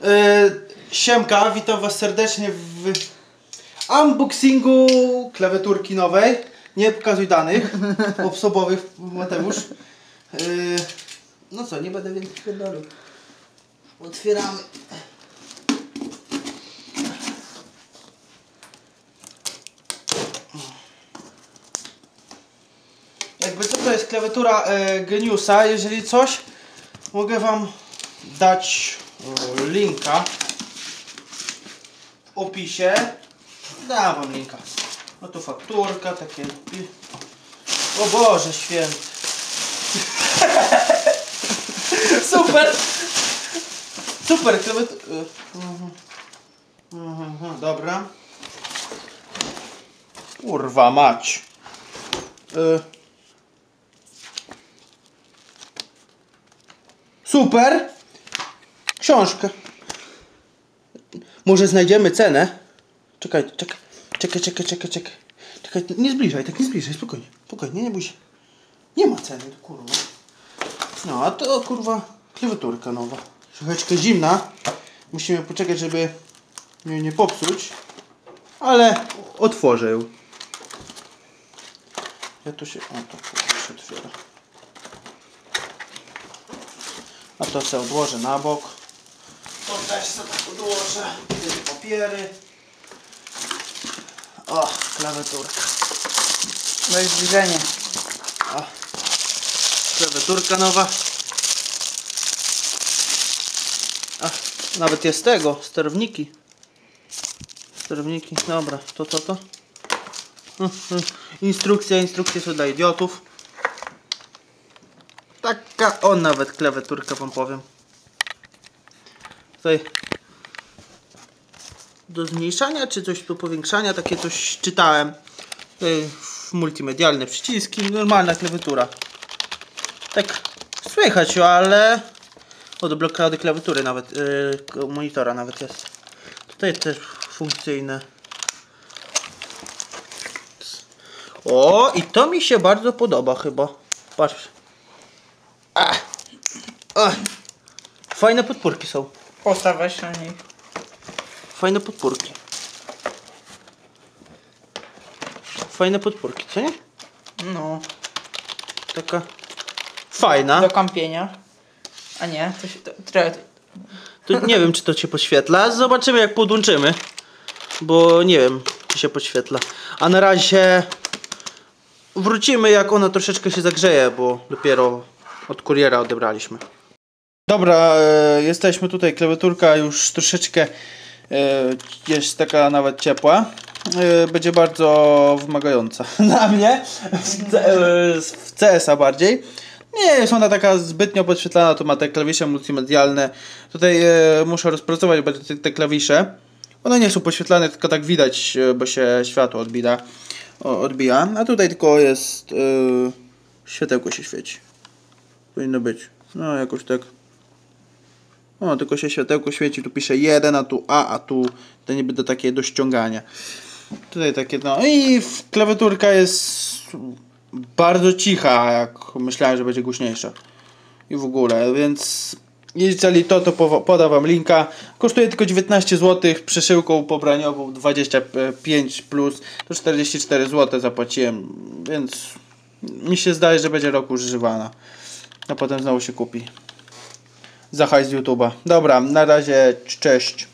Yy, siemka, witam was serdecznie w unboxingu klawiaturki nowej. Nie pokazuj danych osobowych, Mateusz. Yy, no co, nie będę więcej pierdolił. Otwieramy. Jakby co to jest klawiatura e, Geniusa, jeżeli coś, mogę wam dać e, linka w opisie. Dam wam linka. No to fakturka, takie. O Boże święty. Super! Super. Mhm. Mhm, Dobra. Kurwa mać. Y. Super. Książkę. Może znajdziemy cenę. Czekaj, czekaj, czekaj, czekaj, czekaj, czekaj. Nie zbliżaj, tak nie zbliżaj, spokojnie, spokojnie, nie bój się. Nie ma ceny, kurwa. No, a to kurwa klawiaturka nowa. Troszeczkę zimna. Musimy poczekać, żeby mnie nie popsuć. Ale otworzę ją. Ja tu się... O, to się otwiera. A to sobie odłożę na bok. To też sobie tak odłożę. Te papiery. O, klawiaturka. Weź zbliżenie. O, klawiaturka nowa. A, nawet jest tego, sterowniki. Sterowniki, dobra, to to to. Mhm. Instrukcja, instrukcje są dla idiotów. Taka, o nawet klawiaturka wam powiem. Tutaj do zmniejszania czy coś do powiększania, takie coś czytałem. Tutaj multimedialne przyciski, normalna klawiatura. Tak słychać ją, ale o do blokady klawiatury nawet, yy, monitora nawet jest. Tutaj też funkcyjne. O, i to mi się bardzo podoba chyba. Patrz. A. A. Fajne podpórki są. Postaw weź na niej. Fajne podpórki. Fajne podpórki, co nie? No. Taka fajna. Do kampienia. A nie, to się... To, to, To nie wiem, czy to się podświetla. Zobaczymy, jak podłączymy. Bo nie wiem, czy się podświetla. A na razie wrócimy, jak ona troszeczkę się zagrzeje, bo dopiero od kuriera odebraliśmy. Dobra, e, jesteśmy tutaj. Klawiaturka już troszeczkę e, jest taka nawet ciepła. E, będzie bardzo wymagająca na mnie. W, CS-a bardziej. Nie jest ona taka zbytnio podświetlana, to ma te klawisze multimedialne. Tutaj muszę rozpracować te, te klawisze. One nie są podświetlane, tylko tak widać, bo się światło odbija. Odbija. A tutaj tylko jest. Światełko się świeci. Powinno być. No jakoś tak. O, tylko się światełko świeci, tu pisze 1, a tu A, a tu to niby do takie do ściągania. Tutaj takie no i klawiaturka jest bardzo cicha, jak myślałem, że będzie głośniejsza. I w ogóle, więc jeżeli to, to podam wam linka. Kosztuje tylko 19 zł, przesyłką pobraniową 25 plus, to 44 zł zapłaciłem, więc mi się zdaje, że będzie rok używana. A potem znowu się kupi. Za hajs z YouTube'a. Dobra, na razie, cześć.